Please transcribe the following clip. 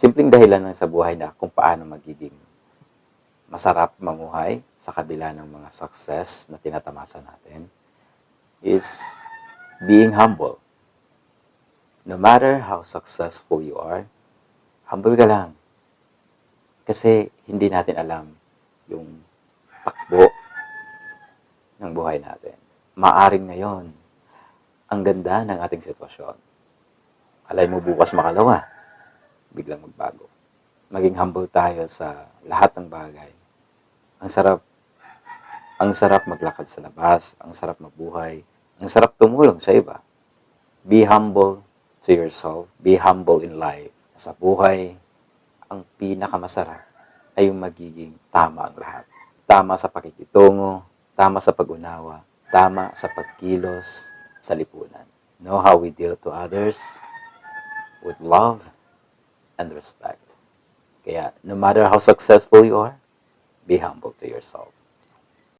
simpleng dahilan lang sa buhay na kung paano magiging masarap mamuhay sa kabila ng mga success na tinatamasa natin is being humble. No matter how successful you are, humble ka lang. Kasi hindi natin alam yung takbo ng buhay natin. Maaring ngayon, ang ganda ng ating sitwasyon. Alay mo bukas makalawa, biglang magbago. Maging humble tayo sa lahat ng bagay. Ang sarap, ang sarap maglakad sa labas, ang sarap mabuhay, ang sarap tumulong sa iba. Be humble to yourself, be humble in life. Sa buhay, ang pinakamasarap ay yung magiging tama ang lahat. Tama sa pakikitungo, tama sa pag-unawa, tama sa pagkilos sa lipunan. Know how we deal to others with love and respect. Kaya, no matter how successful you are, be humble to yourself.